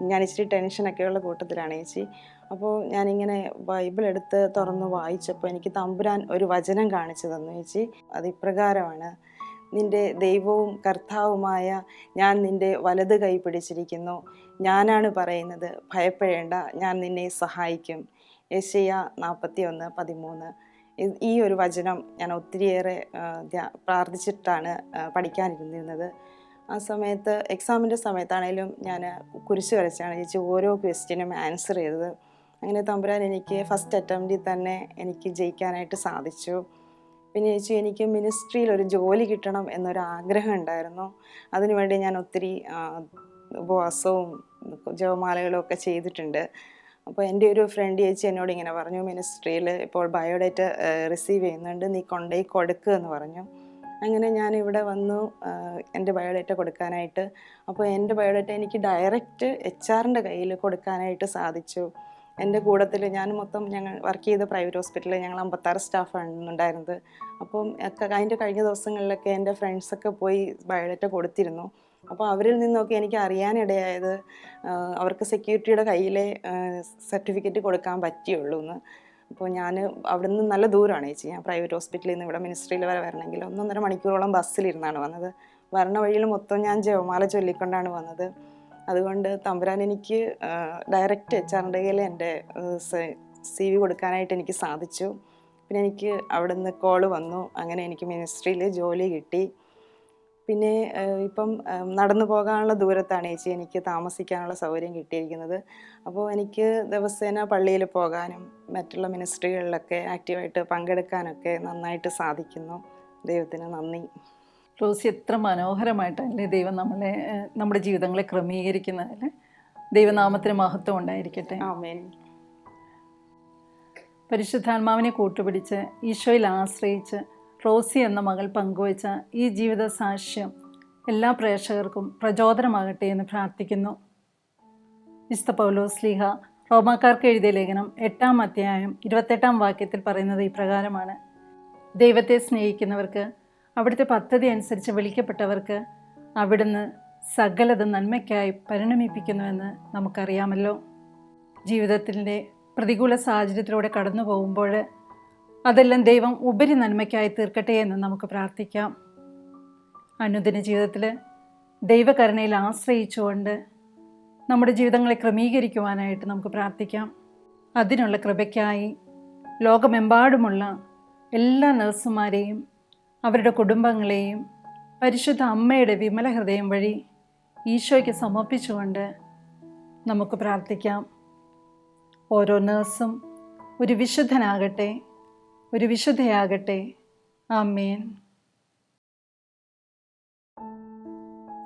ഞാൻ ഇച്ചിരി ടെൻഷനൊക്കെയുള്ള കൂട്ടത്തിലാണ് ചേച്ചി. അപ്പോൾ ഞാനിങ്ങനെ ബൈബിൾ എടുത്ത് തുറന്ന് വായിച്ചപ്പോൾ എനിക്ക് തമ്പുരാൻ ഒരു വചനം കാണിച്ചു തന്നു ചേച്ചി. അത് ഇപ്രകാരമാണ്. നിന്റെ ദൈവവും കർത്താവുമായ ഞാൻ നിന്റെ വലത് കൈ പിടിച്ചിരിക്കുന്നു. ഞാനാണ് പറയുന്നത് ഭയപ്പെടേണ്ട ഞാൻ നിന്നെ സഹായിക്കും. യശയ നാൽപ്പത്തി ഒന്ന് പതിമൂന്ന്. ഈ ഒരു വചനം ഞാൻ ഒത്തിരിയേറെ പ്രാർത്ഥിച്ചിട്ടാണ് പഠിക്കാനിരുന്നിരുന്നത്. ആ സമയത്ത് എക്സാമിന്റെ സമയത്താണേലും ഞാൻ കുരിശ് വരച്ചാണ് ചേച്ചി ഓരോ ക്വസ്റ്റ്യനും ആൻസർ ചെയ്തത്. അങ്ങനെ തമ്പുരാൻ എനിക്ക് ഫസ്റ്റ് അറ്റംപ്റ്റിൽ തന്നെ എനിക്ക് ജയിക്കാനായിട്ട് സാധിച്ചു. പിന്നെ ചേച്ചി എനിക്ക് മിനിസ്ട്രിയിൽ ഒരു ജോലി കിട്ടണം എന്നൊരു ആഗ്രഹം ഉണ്ടായിരുന്നു. അതിനുവേണ്ടി ഞാൻ ഒത്തിരി ഉപവാസവും ജപമാലകളും ഒക്കെ ചെയ്തിട്ടുണ്ട്. അപ്പോൾ എന്റെ ഒരു ഫ്രണ്ട് ചേച്ചി എന്നോട് ഇങ്ങനെ പറഞ്ഞു മിനിസ്ട്രിയിൽ ഇപ്പോൾ ബയോഡേറ്റ റിസീവ് ചെയ്യുന്നുണ്ട്. നീ കൊണ്ടേ കൊടുക്കുക എന്ന് പറഞ്ഞു. അങ്ങനെ ഞാൻ ഇവിടെ വന്നു എന്റെ ബയോഡേറ്റ കൊടുക്കാനായിട്ട്. അപ്പോൾ എന്റെ ബയോഡേറ്റ എനിക്ക് ഡയറക്റ്റ് എച്ച് ആറിന്റെ കയ്യിൽ കൊടുക്കാനായിട്ട് സാധിച്ചു. എന്റെ കൂടത്തിൽ ഞാൻ മൊത്തം ഞങ്ങൾ വർക്ക് ചെയ്ത പ്രൈവറ്റ് ഹോസ്പിറ്റലിൽ ഞങ്ങൾ അമ്പത്താറ് സ്റ്റാഫാണ് ഉണ്ടായിരുന്നത് അപ്പം അതിന്റെ കഴിഞ്ഞ ദിവസങ്ങളിലൊക്കെ എന്റെ ഫ്രണ്ട്സൊക്കെ പോയി ബയോഡേറ്റ കൊടുത്തിരുന്നു. അപ്പോൾ അവരിൽ നിന്നൊക്കെ എനിക്ക് അറിയാനിടയായത് അവർക്ക് സെക്യൂരിറ്റിയുടെ കയ്യിലെ സർട്ടിഫിക്കറ്റ് കൊടുക്കാൻ പറ്റിയുള്ളൂ എന്ന് അപ്പോൾ ഞാൻ അവിടെ നിന്ന് നല്ല ദൂരമാണ് ചേച്ചി. ഞാൻ പ്രൈവറ്റ് ഹോസ്പിറ്റലിൽ നിന്ന് ഇവിടെ മിനിസ്ട്രിയിൽ വരെ വരണമെങ്കിൽ ഒന്നൊന്നര മണിക്കൂറോളം ബസ്സിലിരുന്നാണ് വന്നത്. വരണ വഴിയിൽ മൊത്തം ഞാൻ ജപമാല ചൊല്ലിക്കൊണ്ടാണ് വന്നത്. അതുകൊണ്ട് തമ്പുരാൻ എനിക്ക് ഡയറക്റ്റ് എച്ച് ആറിന്റെ കയ്യിൽ എന്റെ സി വി കൊടുക്കാനായിട്ട് എനിക്ക് സാധിച്ചു. പിന്നെ എനിക്ക് അവിടെ നിന്ന് കോൾ വന്നു. അങ്ങനെ എനിക്ക് മിനിസ്ട്രിയിൽ ജോലി കിട്ടി. പിന്നെ ഇപ്പം നടന്നു പോകാനുള്ള ദൂരത്താണ് ചേച്ചി എനിക്ക് താമസിക്കാനുള്ള സൗകര്യം കിട്ടിയിരിക്കുന്നത്. അപ്പോൾ എനിക്ക് ദിവസേന പള്ളിയിൽ പോകാനും മറ്റുള്ള മിനിസ്ട്രികളിലൊക്കെ ആക്റ്റീവായിട്ട് പങ്കെടുക്കാനൊക്കെ നന്നായിട്ട് സാധിക്കുന്നു. ദൈവത്തിന് നന്ദി. റോസി എത്ര മനോഹരമായിട്ടല്ലേ ദൈവം നമ്മളെ നമ്മുടെ ജീവിതങ്ങളെ ക്രമീകരിക്കുന്നതിൽ ദൈവനാമത്തിന് മഹത്വം ഉണ്ടായിരിക്കട്ടെ. പരിശുദ്ധാത്മാവിനെ കൂട്ടുപിടിച്ച് ഈശോയിൽ ആശ്രയിച്ച് റോസി എന്ന മകൾ പങ്കുവച്ച ഈ ജീവിത സാക്ഷ്യം എല്ലാ പ്രേക്ഷകർക്കും പ്രചോദനമാകട്ടെ എന്ന് പ്രാർത്ഥിക്കുന്നു. വിശുദ്ധ പൗലോ സ്ലിഹ റോമാക്കാർക്ക് എഴുതിയ ലേഖനം എട്ടാം അധ്യായം ഇരുപത്തെട്ടാം വാക്യത്തിൽ പറയുന്നത് ഇപ്രകാരമാണ് ദൈവത്തെ സ്നേഹിക്കുന്നവർക്ക് അവിടുത്തെ പദ്ധതി അനുസരിച്ച് വിളിക്കപ്പെട്ടവർക്ക് അവിടുന്ന് സകലത് നന്മയ്ക്കായി പരിണമിപ്പിക്കുന്നുവെന്ന് നമുക്കറിയാമല്ലോ. ജീവിതത്തിന്റെ പ്രതികൂല സാഹചര്യത്തിലൂടെ കടന്നു പോകുമ്പോൾ അതെല്ലാം ദൈവം ഉപരി നന്മയ്ക്കായി തീർക്കട്ടെ എന്ന് നമുക്ക് പ്രാർത്ഥിക്കാം. അനുദിന ജീവിതത്തിൽ ദൈവകരുണയിൽ ആശ്രയിച്ചുകൊണ്ട് നമ്മുടെ ജീവിതങ്ങളെ ക്രമീകരിക്കുവാനായിട്ട് നമുക്ക് പ്രാർത്ഥിക്കാം. അതിനുള്ള കൃപയ്ക്കായി ലോകമെമ്പാടുമുള്ള എല്ലാ നഴ്സുമാരെയും അവരുടെ കുടുംബങ്ങളെയും പരിശുദ്ധ അമ്മയുടെ വിമല ഹൃദയം വഴി ഈശോയ്ക്ക് സമർപ്പിച്ചുകൊണ്ട് നമുക്ക് പ്രാർത്ഥിക്കാം. ഓരോ നേഴ്സും ഒരു വിശുദ്ധനാകട്ടെ ഒരു വിശുദ്ധയാകട്ടെ. ആമേൻ.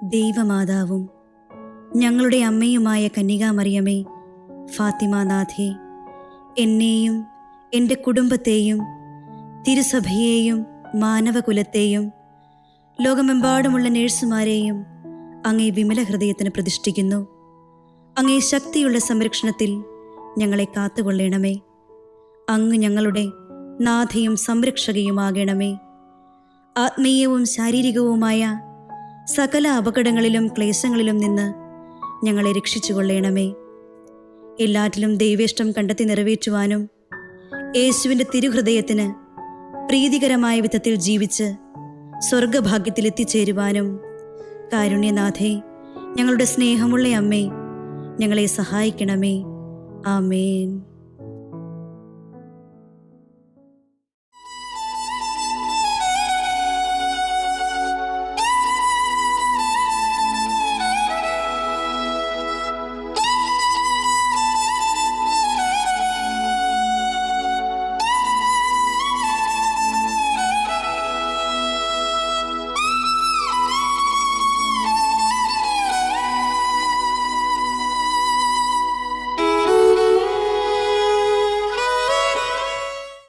ദൈവമാതാവും ഞങ്ങളുടെ അമ്മയുമായ കന്യകാമറിയമേ ഫാത്തിമാനാഥേ എന്നെയും എന്റെ കുടുംബത്തെയും തിരുസഭയെയും മാനവകുലത്തെയും ലോകമെമ്പാടുമുള്ള നേഴ്സുമാരെയും അങ്ങേ വിമല ഹൃദയത്തിന് പ്രതിഷ്ഠിക്കുന്നു. അങ്ങേ ശക്തിയുള്ള സംരക്ഷണത്തിൽ ഞങ്ങളെ കാത്തുകൊള്ളണമേ. അങ്ങ് ഞങ്ങളുടെ നാഥയും സംരക്ഷകയുമാകണമേ. ആത്മീയവും ശാരീരികവുമായ സകല അപകടങ്ങളിലും ക്ലേശങ്ങളിലും നിന്ന് ഞങ്ങളെ രക്ഷിച്ചുകൊള്ളണമേ. എല്ലാറ്റിലും ദൈവേഷ്ടം കണ്ടെത്തി നിറവേറ്റുവാനും യേശുവിന്റെ തിരുഹൃദയത്തിന് പ്രീതികരമായ വിധത്തിൽ ജീവിച്ച് സ്വർഗഭാഗ്യത്തിൽ എത്തിച്ചേരുവാനും കാരുണ്യനാഥേ ഞങ്ങളുടെ സ്നേഹമുള്ള അമ്മേ ഞങ്ങളെ സഹായിക്കണമേ. ആമേൻ.